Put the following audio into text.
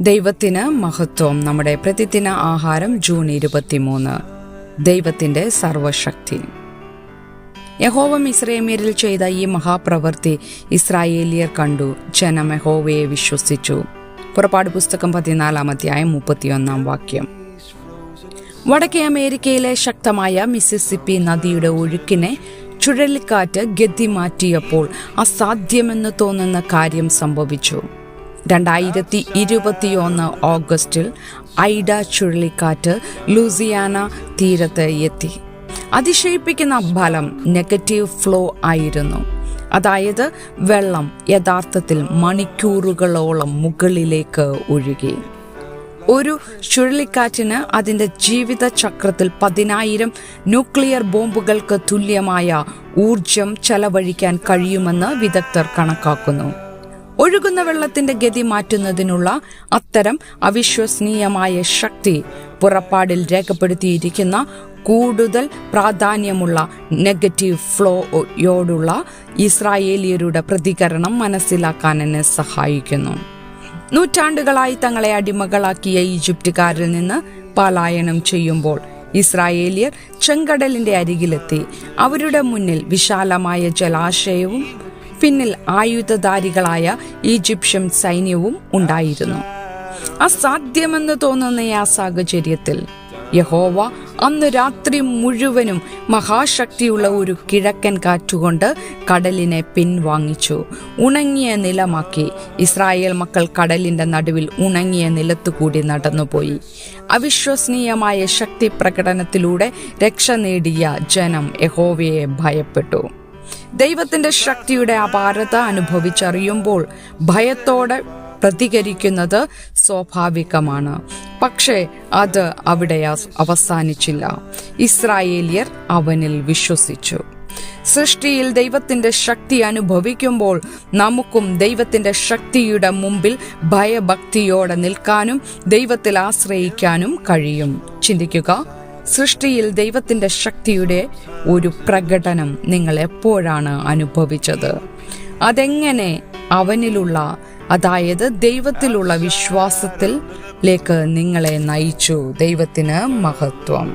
ദൈവത്തിന് മഹത്വം. നമ്മുടെ പ്രതിദിന ആഹാരം ജൂൺ ഇരുപത്തിമൂന്ന്. ദൈവത്തിന്റെ സർവശക്തി. യഹോവം ഇസ്രേമീരിൽ ചെയ്ത ഈ മഹാപ്രവൃത്തി ഇസ്രായേലിയർ കണ്ടു. ജനം യഹോവയെ വിശ്വസിച്ചു. പുറപ്പാട് പുസ്തകം പതിനാലാം അധ്യായം മുപ്പത്തിയൊന്നാം വാക്യം. വടക്കേ അമേരിക്കയിലെ ശക്തമായ മിസിസിപ്പി നദിയുടെ ഒഴുക്കിനെ ചുഴലിക്കാറ്റ് ഗതി മാറ്റിയപ്പോൾ അസാധ്യമെന്ന് തോന്നുന്ന കാര്യം സംഭവിച്ചു. രണ്ടായിരത്തി ഇരുപത്തിയൊന്ന് ഓഗസ്റ്റിൽ ഐഡ ചുഴലിക്കാറ്റ് ലൂസിയാന തീരത്ത് എത്തി. അതിശയിപ്പിക്കുന്ന ഫലം നെഗറ്റീവ് ഫ്ലോ ആയിരുന്നു. അതായത് വെള്ളം യഥാർത്ഥത്തിൽ മണിക്കൂറുകളോളം മുകളിലേക്ക് ഒഴുകി. ഒരു ചുഴലിക്കാറ്റിന് അതിന്റെ ജീവിത ചക്രത്തിൽ പതിനായിരം ന്യൂക്ലിയർ ബോംബുകൾക്ക് തുല്യമായ ഊർജം ചെലവഴിക്കാൻ കഴിയുമെന്ന് വിദഗ്ധർ കണക്കാക്കുന്നു. ഒഴുകുന്ന വെള്ളത്തിന്റെ ഗതി മാറ്റുന്നതിനുള്ള അത്തരം അവിശ്വസനീയമായ ശക്തി പുറപ്പാടിൽ രേഖപ്പെടുത്തിയിരിക്കുന്ന കൂടുതൽ പ്രാധാന്യമുള്ള നെഗറ്റീവ് ഫ്ലോയോടുള്ള ഇസ്രായേലിയരുടെ പ്രതികരണം മനസ്സിലാക്കാൻ എന്നെ സഹായിക്കുന്നു. നൂറ്റാണ്ടുകളായി തങ്ങളെ അടിമകളാക്കിയ ഈജിപ്തുകാരിൽ നിന്ന് പലായനം ചെയ്യുമ്പോൾ ഇസ്രായേലിയർ ചെങ്കടലിന്റെ അരികിലെത്തി. അവരുടെ മുന്നിൽ വിശാലമായ ജലാശയവും പിന്നിൽ ആയുധധാരികളായ ഈജിപ്ഷ്യൻ സൈന്യവും ഉണ്ടായിരുന്നു. അസാധ്യമെന്ന് തോന്നുന്ന ആ സാഹചര്യത്തിൽ യഹോവ അന്ന് രാത്രി മുഴുവനും മഹാശക്തിയുള്ള ഒരു കിഴക്കൻ കാറ്റുകൊണ്ട് കടലിനെ പിൻവാങ്ങിച്ചു. ഉണങ്ങിയ നിലമാക്കി. ഇസ്രായേൽ മക്കൾ കടലിന്റെ നടുവിൽ ഉണങ്ങിയ നിലത്തുകൂടി നടന്നുപോയി. അവിശ്വസനീയമായ ശക്തി പ്രകടനത്തിലൂടെ രക്ഷ നേടിയ ജനം യഹോവയെ ഭയപ്പെട്ടു. ദൈവത്തിന്റെ ശക്തിയുടെ അപാരത അനുഭവിച്ചറിയുമ്പോൾ ഭയത്തോടെ പ്രതികരിക്കുന്നത് സ്വാഭാവികമാണ്. പക്ഷേ അത് അവിടെ അവസാനിച്ചില്ല. ഇസ്രായേലിയർ അവനിൽ വിശ്വസിച്ചു. സൃഷ്ടിയിൽ ദൈവത്തിന്റെ ശക്തി അനുഭവിക്കുമ്പോൾ നമുക്കും ദൈവത്തിന്റെ ശക്തിയുടെ മുമ്പിൽ ഭയഭക്തിയോടെ നിൽക്കാനും ദൈവത്തിൽ ആശ്രയിക്കാനും കഴിയും. ചിന്തിക്കുക സൃഷ്ടിയിൽ ദൈവത്തിന്റെ ശക്തിയുടെ ഒരു പ്രകടനം നിങ്ങൾ എപ്പോഴാണ് അനുഭവിച്ചത്? അതെങ്ങനെ അവനിലുള്ള അതായത് ദൈവത്തിലുള്ള വിശ്വാസത്തിലേക്ക് നിങ്ങളെ നയിച്ചു ദൈവത്തിന് മഹത്വം?